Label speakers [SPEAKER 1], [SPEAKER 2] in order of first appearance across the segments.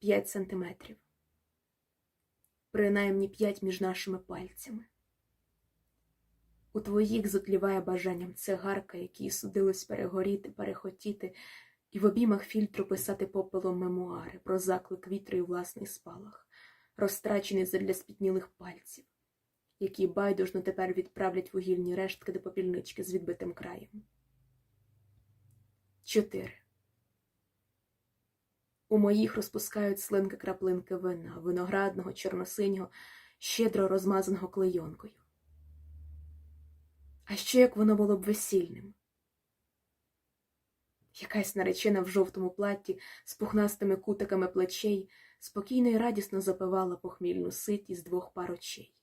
[SPEAKER 1] П'ять сантиметрів. Принаймні п'ять між нашими пальцями. У твоїх затліває бажанням цигарка, якій судилось перегоріти, перехотіти, і в обіймах фільтру писати попелом мемуари про заклик вітру і власний спалах, розтрачений задля спітнілих пальців, які байдужно тепер відправлять вугільні рештки до попільнички з відбитим краєм. Чотири. У моїх розпускають слинки краплинки вина, виноградного, чорносинього, щедро розмазаного клейонкою. А ще як воно було б весільним. Якась наречена в жовтому платті з пухнастими кутиками плечей спокійно і радісно запивала похмільну ситі з двох пар очей.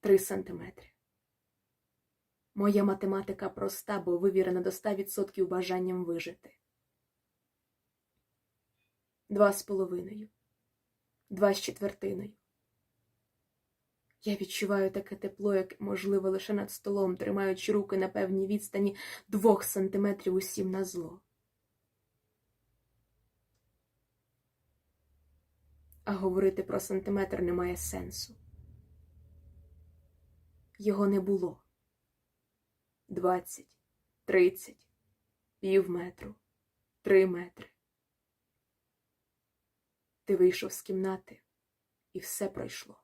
[SPEAKER 1] Три сантиметри. Моя математика проста, бо вивірена до ста відсотків бажанням вижити. Два з половиною. Два з четвертиною. Я відчуваю таке тепло, яке можливо лише над столом, тримаючи руки на певній відстані двох сантиметрів усім на зло. А говорити про сантиметр немає сенсу. Його не було. Двадцять, тридцять, пів метру, три метри. Ти вийшов з кімнати, і все пройшло.